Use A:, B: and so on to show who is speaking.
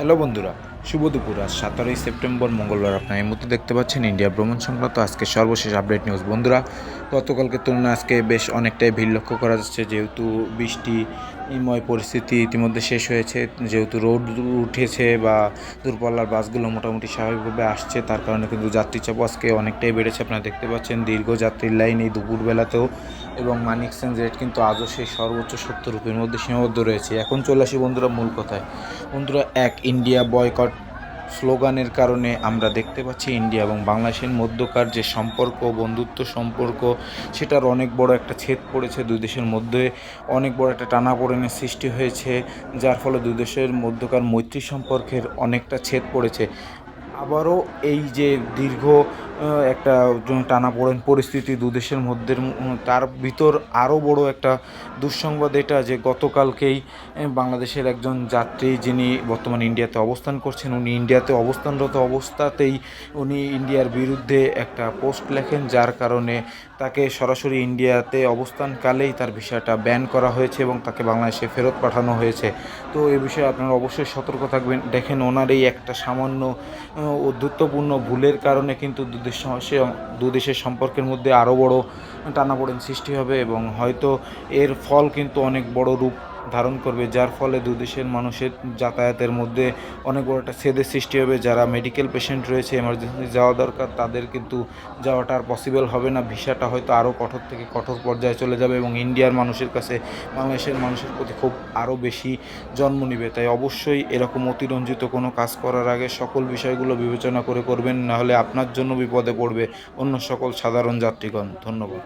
A: Hello বন্ধুরা, শুভ দুপুর। আজ সতেরোই সেপ্টেম্বর, মঙ্গলবার। আপনার এই মুহূর্তে দেখতে পাচ্ছেন ইন্ডিয়া ভ্রমণ সংক্রান্ত আজকে সর্বশেষ আপডেট নিউজ। বন্ধুরা গতকালকে তুলনায় আজকে বেশ অনেকটাই ভিড় লক্ষ্য করা যাচ্ছে। যেহেতু বৃষ্টিময় পরিস্থিতি ইতিমধ্যে শেষ হয়েছে। যেহেতু রোড উঠেছে বা দূরপাল্লার বাসগুলো মোটামুটি স্বাভাবিকভাবে আসছে, তার কারণে কিন্তু যাত্রী চাপ আজকে অনেকটাই বেড়েছে। আপনারা দেখতে পাচ্ছেন দীর্ঘ যাত্রীর লাইন এই দুপুরবেলাতেও এবং মানি এক্সচেঞ্জ রেট কিন্তু আজও সেই সর্বোচ্চ সত্তর রুপির মধ্যে সীমাবদ্ধ রয়েছে। এখন চলে আসি বন্ধুরা মূল কথায়। বন্ধুরা, এক ইন্ডিয়া বয়কট স্লোগানের কারণে আমরা দেখতে পাচ্ছি ইন্ডিয়া এবং বাংলাদেশের মধ্যকার যে সম্পর্ক, বন্ধুত্ব সম্পর্ক, সেটার অনেক বড় একটা ছেদ পড়েছে দুই দেশের মধ্যে। অনেক বড় একটা টানাপোড়েনের সৃষ্টি হয়েছে, যার ফলে দুই দেশের মধ্যকার মৈত্রী সম্পর্কের অনেকটা ছেদ পড়েছে। আবারও এই যে দীর্ঘ একটা টানাপোড়েন পরিস্থিতি দু দেশের মধ্যে তার ভিতর আরও বড় একটা দুঃসংবাদ এটা যে গতকালকেই বাংলাদেশের একজন যাত্রী যিনি বর্তমানে ইন্ডিয়াতে অবস্থান করছেন, উনি ইন্ডিয়াতে অবস্থানরত অবস্থাতেই উনি ইন্ডিয়ার বিরুদ্ধে একটা পোস্ট লেখেন, যার কারণে তাকে সরাসরি ইন্ডিয়াতে অবস্থানকালেই তার বিষয়টা ব্যান করা হয়েছে এবং তাকে বাংলাদেশে ফেরত পাঠানো হয়েছে। তো এ বিষয়ে আপনারা অবশ্যই সতর্ক থাকবেন। দেখেন ওনার এই একটা সামান্য আহ, উদ্ধুত্বপূর্ণ ভুলের কারণে কিন্তু দু দেশ সে- দু দেশের সম্পর্কের মধ্যে আরও বড় টানাপোড়েন সৃষ্টি হবে এবং হয়তো এর ফল কিন্তু অনেক বড় রূপ ধারণ করবে, যার ফলে দু দেশের মানুষের যাতায়াতের মধ্যে অনেক বড় একটা ছেদের সৃষ্টি হবে। যারা মেডিকেল পেশেন্ট রয়েছে এমার্জেন্সি যাওয়া দরকার, তাদের কিন্তু যাওয়াটা আর পসিবল হবে না। ভিসাটা হয়তো আরও কঠোর থেকে কঠোর পর্যায়ে চলে যাবে এবং ইন্ডিয়ার মানুষের কাছে বাংলাদেশের মানুষের প্রতি খুব আরও বেশি জন্ম নিবে। তাই অবশ্যই এরকম অতিরঞ্জিত কোনো কাজ করার আগে সকল বিষয়গুলো বিবেচনা করে করবেন, নাহলে আপনার জন্য বিপদে পড়বে অন্য সকল সাধারণ যাত্রীগণ। ধন্যবাদ।